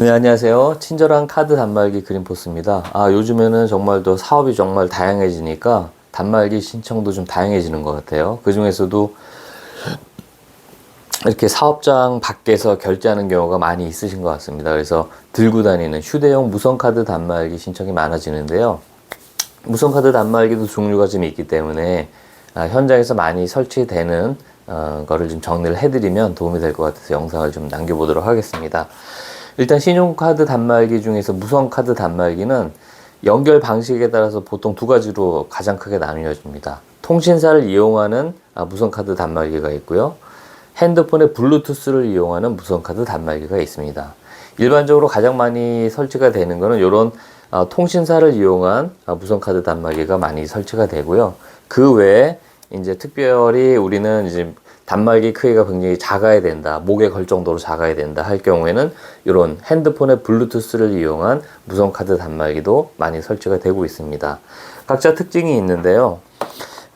네, 안녕하세요. 친절한 카드 단말기 그린포스입니다. 아, 요즘에는 정말 더 사업이 정말 다양해지니까 단말기 신청도 좀 다양해지는 것 같아요. 그 중에서도 이렇게 사업장 밖에서 결제하는 경우가 많이 있으신 것 같습니다. 그래서 들고 다니는 휴대용 무선카드 단말기 신청이 많아지는데요. 무선카드 단말기도 종류가 좀 있기 때문에 아, 현장에서 많이 설치되는 어, 거를 좀 정리를 해드리면 도움이 될 것 같아서 영상을 좀 남겨보도록 하겠습니다. 일단 신용카드 단말기 중에서 무선카드 단말기는 연결 방식에 따라서 보통 두 가지로 가장 크게 나뉘어집니다. 통신사를 이용하는 아, 무선카드 단말기가 있고요. 핸드폰의 블루투스를 이용하는 무선카드 단말기가 있습니다. 일반적으로 가장 많이 설치가 되는 것은 이런 어, 통신사를 이용한 어, 무선카드 단말기가 많이 설치가 되고요. 그 외에 이제 특별히 우리는 이제 단말기 크기가 굉장히 작아야 된다, 목에 걸 정도로 작아야 된다 할 경우에는 이런 핸드폰의 블루투스를 이용한 무선 카드 단말기도 많이 설치가 되고 있습니다. 각자 특징이 있는데요.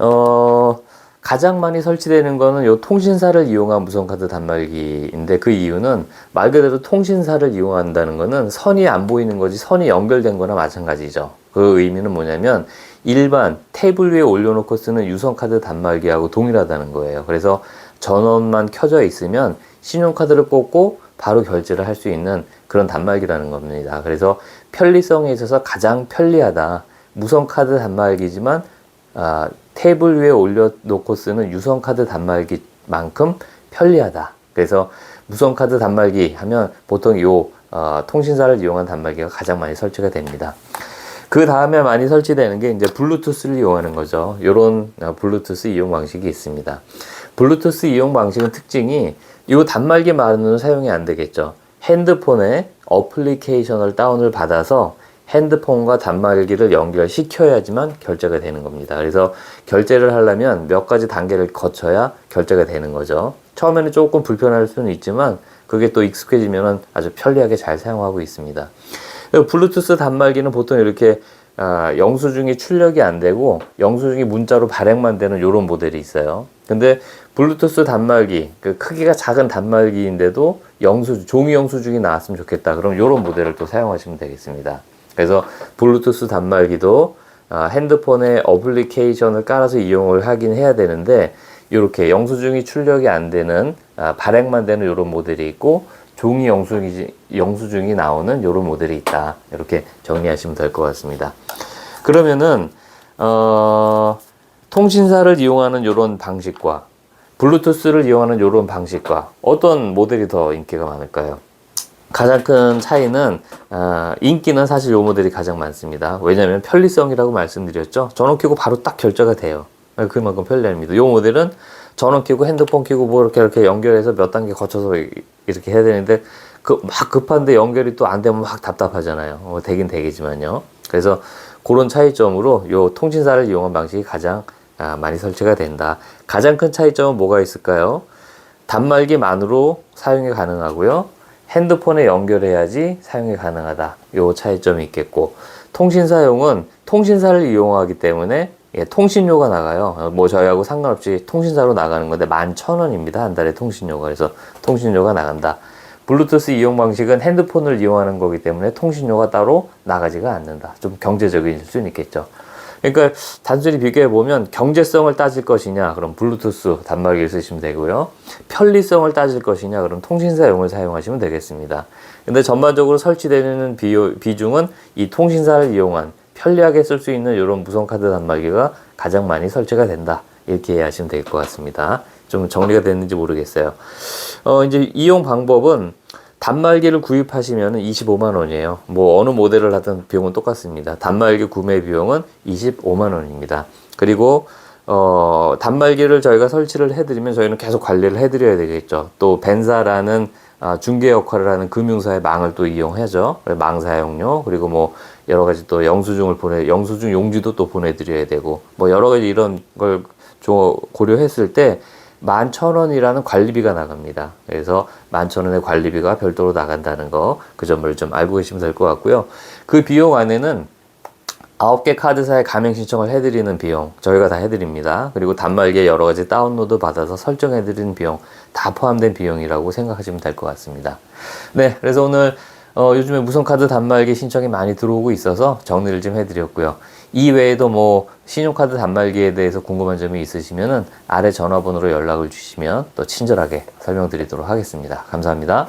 어, 가장 많이 설치되는 거는 요 통신사를 이용한 무선 카드 단말기인데 그 이유는 말 그대로 통신사를 이용한다는 거는 선이 안 보이는 거지 선이 연결된 거나 마찬가지죠. 그 의미는 뭐냐면 일반 테이블 위에 올려놓고 쓰는 유선 카드 단말기하고 동일하다는 거예요. 그래서 전원만 켜져 있으면 신용카드를 꽂고 바로 결제를 할 수 있는 그런 단말기라는 겁니다. 그래서 편리성에 있어서 가장 편리하다. 무선카드 단말기지만 아, 테이블 위에 올려놓고 쓰는 유선카드 단말기만큼 편리하다. 그래서 무선카드 단말기 하면 보통 요 어, 통신사를 이용한 단말기가 가장 많이 설치가 됩니다. 그 다음에 많이 설치되는 게 이제 블루투스를 이용하는 거죠. 요런 어, 블루투스 이용 방식이 있습니다. 블루투스 이용 방식은 특징이 이 단말기만으로는 사용이 안 되겠죠. 핸드폰에 어플리케이션을 다운을 받아서 핸드폰과 단말기를 연결시켜야지만 결제가 되는 겁니다. 그래서 결제를 하려면 몇 가지 단계를 거쳐야 결제가 되는 거죠. 처음에는 조금 불편할 수는 있지만 그게 또 익숙해지면 아주 편리하게 잘 사용하고 있습니다. 블루투스 단말기는 보통 이렇게 아, 영수증이 출력이 안 되고 영수증이 문자로 발행만 되는 이런 모델이 있어요. 근데 블루투스 단말기, 그 크기가 작은 단말기인데도 영수 종이 영수증이 나왔으면 좋겠다. 그럼 이런 모델을 또 사용하시면 되겠습니다. 그래서 블루투스 단말기도 아, 핸드폰에 어플리케이션을 깔아서 이용을 하긴 해야 되는데 이렇게 영수증이 출력이 안 되는 아, 발행만 되는 이런 모델이 있고 종이 영수증이, 영수증이 나오는 이런 모델이 있다. 이렇게 정리하시면 될 것 같습니다. 그러면은 어, 통신사를 이용하는 이런 방식과 블루투스를 이용하는 이런 방식과 어떤 모델이 더 인기가 많을까요? 가장 큰 차이는 어, 인기는 사실 이 모델이 가장 많습니다. 왜냐하면 편리성이라고 말씀드렸죠. 전원 켜고 바로 딱 결제가 돼요. 그만큼 편리합니다. 이 모델은 전원 켜고 핸드폰 켜고 뭐 이렇게 이렇게 연결해서 몇 단계 거쳐서 이렇게 해야 되는데 그 막 급한데 연결이 또 안 되면 막 답답하잖아요. 어, 되긴 되겠지만요. 그래서 그런 차이점으로 요 통신사를 이용한 방식이 가장 아, 많이 설치가 된다. 가장 큰 차이점은 뭐가 있을까요? 단말기만으로 사용이 가능하고요. 핸드폰에 연결해야지 사용이 가능하다. 요 차이점이 있겠고 통신 사용은 통신사를 이용하기 때문에 예, 통신료가 나가요. 어, 뭐 저희하고 상관없이 통신사로 나가는 건데 만 천 원입니다. 한 달에 통신료가. 그래서 통신료가 나간다. 블루투스 이용 방식은 핸드폰을 이용하는 거기 때문에 통신료가 따로 나가지가 않는다. 좀 경제적일 수는 있겠죠. 그러니까 단순히 비교해 보면 경제성을 따질 것이냐 그럼 블루투스 단말기를 쓰시면 되고요. 편리성을 따질 것이냐 그럼 통신사용을 사용하시면 되겠습니다. 근데 전반적으로 설치되는 비용, 비중은 이 통신사를 이용한 편리하게 쓸 수 있는 이런 무선 카드 단말기가 가장 많이 설치가 된다. 이렇게 이해하시면 될 것 같습니다. 좀 정리가 됐는지 모르겠어요. 어, 이제 이용 방법은 단말기를 구입하시면 25만 원이에요. 뭐 어느 모델을 하든 비용은 똑같습니다. 단말기 구매 비용은 25만 원입니다. 그리고 어, 단말기를 저희가 설치를 해드리면 저희는 계속 관리를 해드려야 되겠죠. 또 벤사라는 아, 중개 역할을 하는 금융사의 망을 또 이용하죠. 망 사용료 그리고 뭐 여러 가지 또 영수증을 보내 영수증 용지도 또 보내드려야 되고 뭐 여러 가지 이런 걸 고려했을 때 만천 원이라는 관리비가 나갑니다. 그래서 만천 원의 관리비가 별도로 나간다는 거 그 점을 좀 알고 계시면 될 것 같고요. 그 비용 안에는 아홉 개 카드사에 가맹 신청을 해드리는 비용 저희가 다 해드립니다. 그리고 단말기에 여러 가지 다운로드 받아서 설정해드리는 비용 다 포함된 비용이라고 생각하시면 될 것 같습니다. 네, 그래서 오늘 어, 요즘에 무선 카드 단말기 신청이 많이 들어오고 있어서 정리를 좀 해드렸고요. 이 외에도 뭐 신용카드 단말기에 대해서 궁금한 점이 있으시면은 아래 전화번호로 연락을 주시면 또 친절하게 설명드리도록 하겠습니다. 감사합니다.